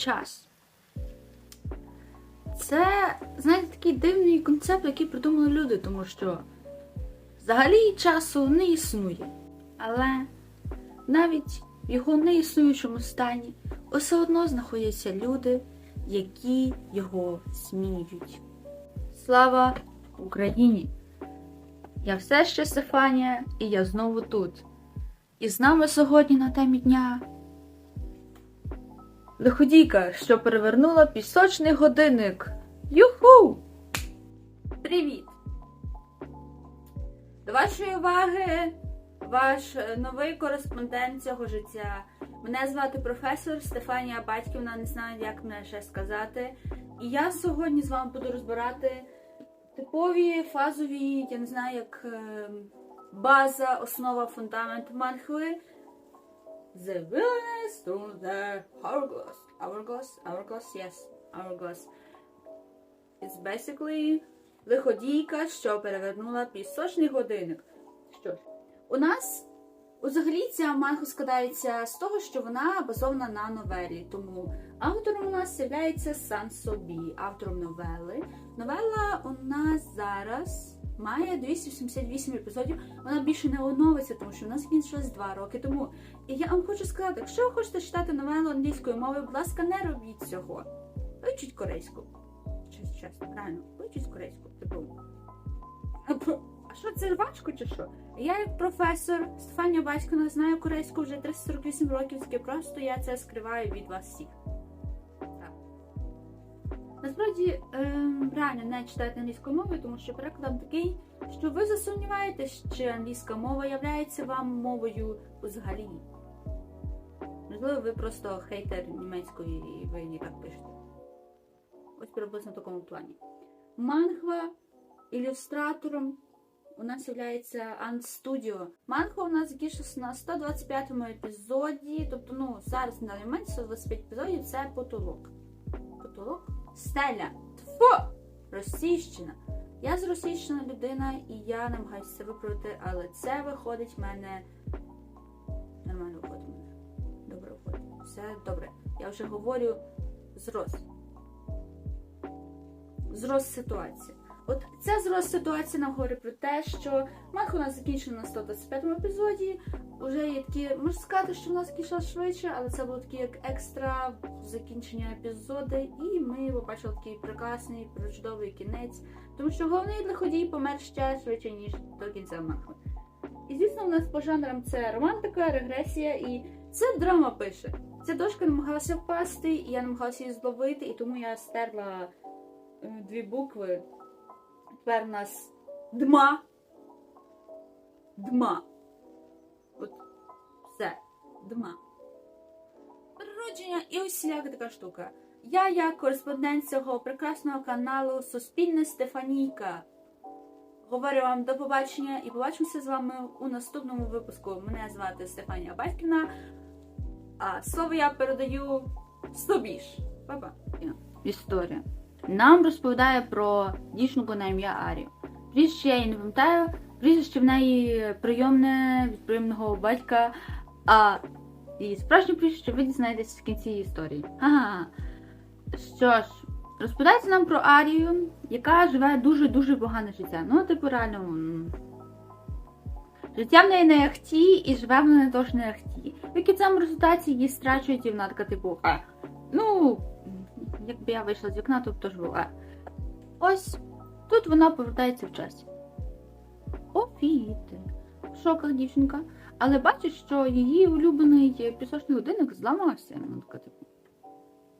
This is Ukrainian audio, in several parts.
час. Це, знаєте, такий дивний концепт, який придумали люди, тому що взагалі часу не існує. Але навіть в його неіснуючому стані все одно знаходяться люди, які його змінюють. Слава Україні! Я все ще Стефанія, і я знову тут. І з нами сьогодні на темі дня Лиходійка, що перевернула пісочний годинник. Юху! Привіт! До вашої уваги ваш новий кореспондент цього життя. Мене звати професор Стефанія Батьківна, не знаю, як мене ще сказати. І я сьогодні з вами буду розбирати типові фазові, я не знаю, як е, база, основа, фундамент манхви. The wilderness to the hourglass. Hourglass? Hourglass? Yes. Hourglass. It's basically лиходійка, що перевернула пісочний годинник. Що ж, у нас взагалі ця манга складається з того, що вона базована на новелі. Тому автором у нас є Сан Собі, автором новели. Новела у нас зараз має 278 епізодів. Вона більше не оновиться, тому що в нас закінчилось 2 роки тому. І я вам хочу сказати, якщо ви хочете читати новелу англійською мовою, будь ласка, не робіть цього. Вивчіть корейську. Чесно, чесно, правильно, вивчіть корейську. Типу. А що це важко чи що? Я як професор Стефанія Батьківна знаю корейську вже 348 років, тільки просто я це скриваю від вас всіх. Насправді, ем, реально не читайте англійською мовою, тому що переклад такий, що ви засумніваєтесь, чи англійська мова являється вам мовою взагалі. Можливо, ви просто хейтер німецької і ви її так пишете. Ось приблизно в такому плані. Мангва ілюстратором у нас є Ant Studio. Манхва у нас закінчилася на 125 епізоді. Тобто, ну, зараз на даний момент 125 епізодів це потолок. Потолок? Стеля. Тфу! Російщина. Я з російщина людина і я намагаюся це виправити, але це виходить в мене. Нормально виходить в мене. Добре виходить. Все добре. Я вже говорю зрос. Зрос ситуації. От ця зрос ситуація нам говорить про те, що Мах у нас закінчена на 125 епізоді. Уже є такі, можна сказати, що в нас закінчилось швидше, але це було такі як екстра закінчення епізоди, і ми побачили такий прекрасний, чудовий кінець. Тому що головний лиходій помер ще швидше, ніж до кінця Махви. І звісно, у нас по жанрам це романтика, регресія і це драма пише. Ця дошка намагалася впасти, і я намагалася її зловити, і тому я стерла е, дві букви. Тепер у нас дма. Дма. Все. Дма. Природження і усіляка така штука. Я, як кореспондент цього прекрасного каналу Суспільне Стефанійка. Говорю вам до побачення і побачимося з вами у наступному випуску. Мене звати Стефанія Батьківна, а слово я передаю собі ж. Па-па. Історія. Нам розповідає про дівчинку на ім'я Арі. Прізвище я її не пам'ятаю, прізвище в неї прийомне від прийомного батька, а її справжнє прізвище ви дізнаєтесь в кінці історії. Ага. Що ж, розповідається нам про Арію, яка живе дуже-дуже погане життя. Ну, типу, реально. Життя в неї не ахті, і живе вона теж не ахті. В кінцевому результаті її страчують, і вона така, типу, а, ну, якби я вийшла з вікна, то б теж було. а. Ось тут вона повертається в часі. Офігіти. В шоках дівчинка. Але бачить, що її улюблений пісочний годинник зламався. Вона така, типу,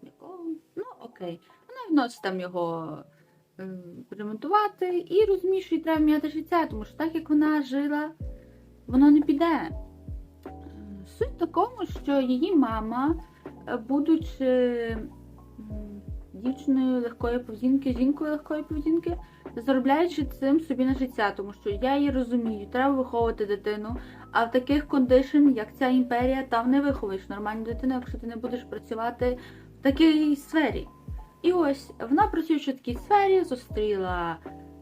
якого? Ну, окей. Вона відносить там його е, ремонтувати і розуміє, що їй треба міняти життя, тому що так як вона жила, воно не піде. Е, Суть в такому, що її мама, е, будучи дівчиною легкої поведінки, жінкою легкої поведінки, заробляючи цим собі на життя, тому що я її розумію, треба виховувати дитину. А в таких кондишн, як ця імперія, там не виховуєш нормальну дитину, якщо ти не будеш працювати в такій сфері. І ось вона працюючи в такій сфері, зустріла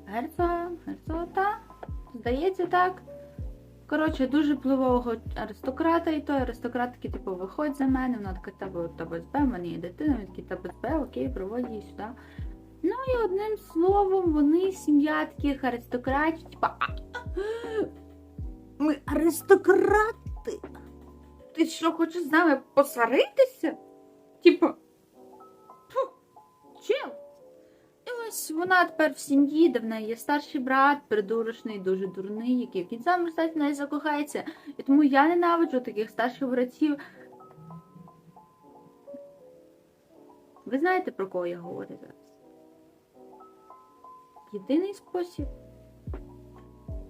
герцога, герцога, здається так. Коротше, дуже впливового аристократа, і той аристократ такий, типу, виходь за мене, вона така, тебе тебе збе, в мене є дитина, він такий тебе збе, окей, проводь її сюди. Ну і одним словом, вони сім'я таких аристократів, типа. Ми аристократи. Ти що, хочеш з нами посваритися? Типа. Чим? І ось вона тепер в сім'ї, де в неї є старший брат, придурочний, дуже дурний, який в кінцевому результаті в неї закохається. І тому я ненавиджу таких старших братів. Ви знаєте, про кого я говорю? Єдиний спосіб.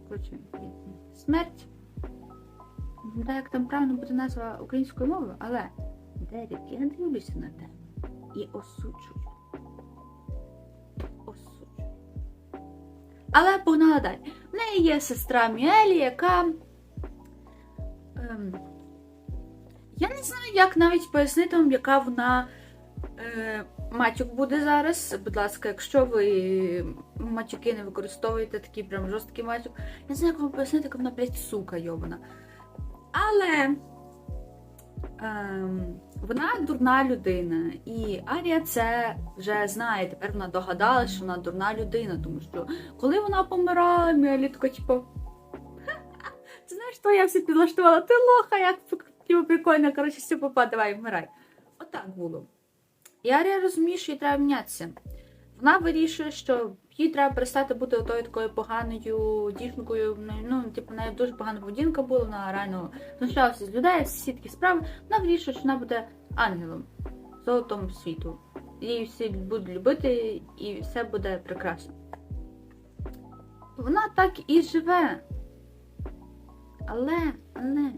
Коротше, смерть. Не знаю, як там правильно буде назва українською мовою, але Дерек, я не дивлюся на тебе і осуджую. Осуджую. Але погнала далі. В неї є сестра Міелі, яка. Ем, я не знаю, як навіть пояснити вам, яка вона е, матюк буде зараз. Будь ласка, якщо ви матюки не використовуєте, такий прям жорсткий матюк. Я не знаю, як вам пояснити, яка вона, блядь, сука йобана. Але ем, вона дурна людина. І Арія це вже знає. Тепер вона догадалась, що вона дурна людина, тому що коли вона помирала, Міалі така, типу. Ти знаєш, що я все підлаштувала? Ти лоха, як типу, прикольно, коротше, все попа, давай, вмирай. Отак було. І Арія розуміє, що їй треба мінятися. Вона вирішує, що їй треба перестати бути отою такою поганою дівчинкою. Ну, типу, в неї дуже погана поведінка була, вона реально знущалася з людей, всі такі справи. Вона вирішує, що вона буде ангелом золотом світу. Її всі будуть любити, і все буде прекрасно. Вона так і живе. Але, але.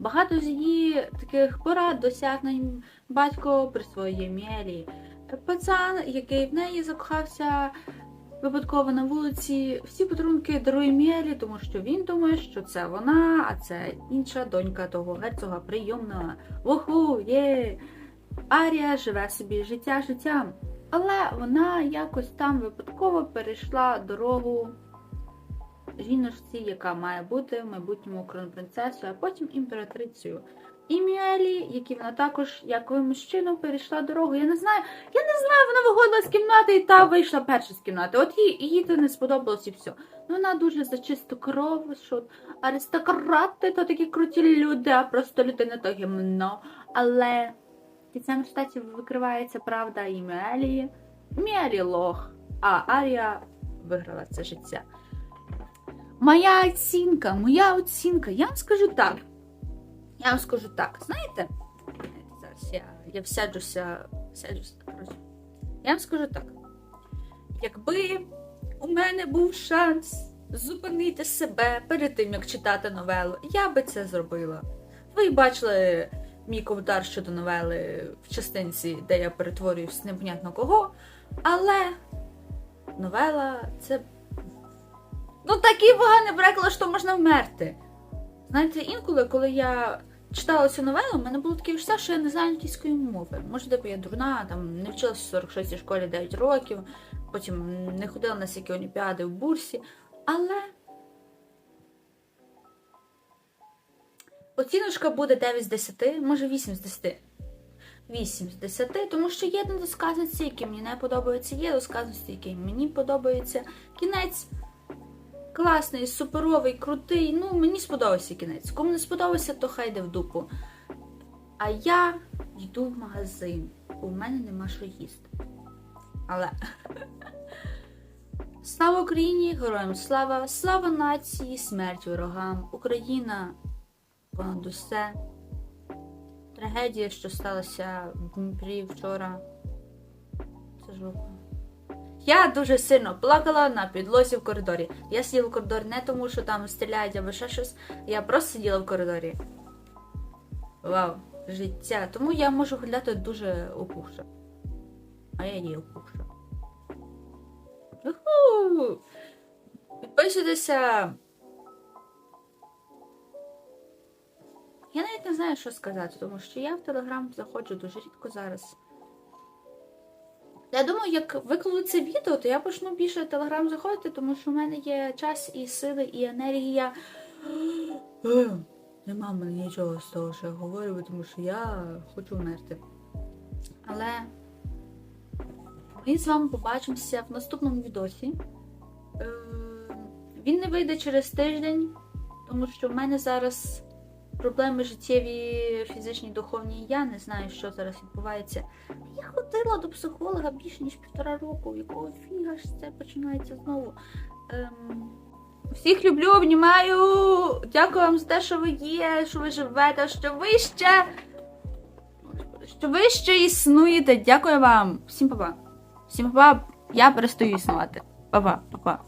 Багато з її таких порад, досягнень батько присвоює Мєлі. Пацан, який в неї закохався випадково на вулиці, всі подарунки дарує Мєлі, тому що він думає, що це вона, а це інша донька того герцога прийомного. Вуху, є! Арія живе собі життя життям. Але вона якось там випадково перейшла дорогу жіночці, яка має бути в майбутньому кронпринцесою, а потім імператрицею. І Мюелі, який вона також якимось чином перейшла дорогу. Я не знаю, я не знаю, вона виходила з кімнати і та вийшла перша з кімнати. От їй, їй це не сподобалось і все. Ну вона дуже за чисту кров, що аристократи то такі круті люди, а просто людина то гімно. Але в кінцевому штаті викривається правда і Мюелі. Мюелі лох, а Арія виграла це життя. Моя оцінка, моя оцінка. Я вам скажу так. Я вам скажу так, знаєте? Зараз я, я всяджуся, всяджуся. Я вам скажу так. Якби у мене був шанс зупинити себе перед тим, як читати новелу, я би це зробила. Ви бачили мій коментар щодо новели в частинці, де я перетворююсь непонятно кого, але новела це Ну, такий поганий переклад, що можна вмерти. Знаєте, інколи, коли я читала цю новелу, в мене було таке відчуття, що я не знаю англійської мови. Може, типу я дурна, там не вчилася в 46-й школі 9 років, потім не ходила на всякі олімпіади в бурсі. Але оціночка буде 9 з 10, може 8 з 10. 8 з 10, тому що є недосказаності, які мені не подобаються, є досказаності, які мені подобаються. Кінець класний, суперовий, крутий. Ну, мені сподобався кінець. Кому не сподобався, то хай йде в дупу. А я йду в магазин, в мене нема що їсти. Але. Слава Україні! Героям слава! Слава нації, смерть ворогам! Україна понад усе. Трагедія, що сталася в Дніпрі вчора. Це жопа. Я дуже сильно плакала на підлозі в коридорі. Я сиділа в коридорі не тому, що там стріляють або ще щось. Я просто сиділа в коридорі. Вау, життя. Тому я можу виглядати дуже опухша. А я є опухша. Підписуйтеся. Я навіть не знаю, що сказати, тому що я в Телеграм заходжу дуже рідко зараз. Я думаю, як викладу це відео, то я почну більше Телеграм заходити, тому що в мене є час і сили, і енергія Нема мене нічого з того, що я говорю, тому що я хочу вмерти. Але ми з вами побачимося в наступному відосі. Е, Він не вийде через тиждень, тому що в мене зараз проблеми життєві, фізичні, духовні. Я не знаю, що зараз відбувається. Я ходила до психолога більше ніж півтора року. Якого фіга ж це починається знову? Ем... Всіх люблю, обнімаю. Дякую вам за те, що ви є, що ви живете, що ви ще. Що ви ще існуєте. Дякую вам. Всім па-па. Всім па-па. Я перестаю існувати. Па-па, па-па.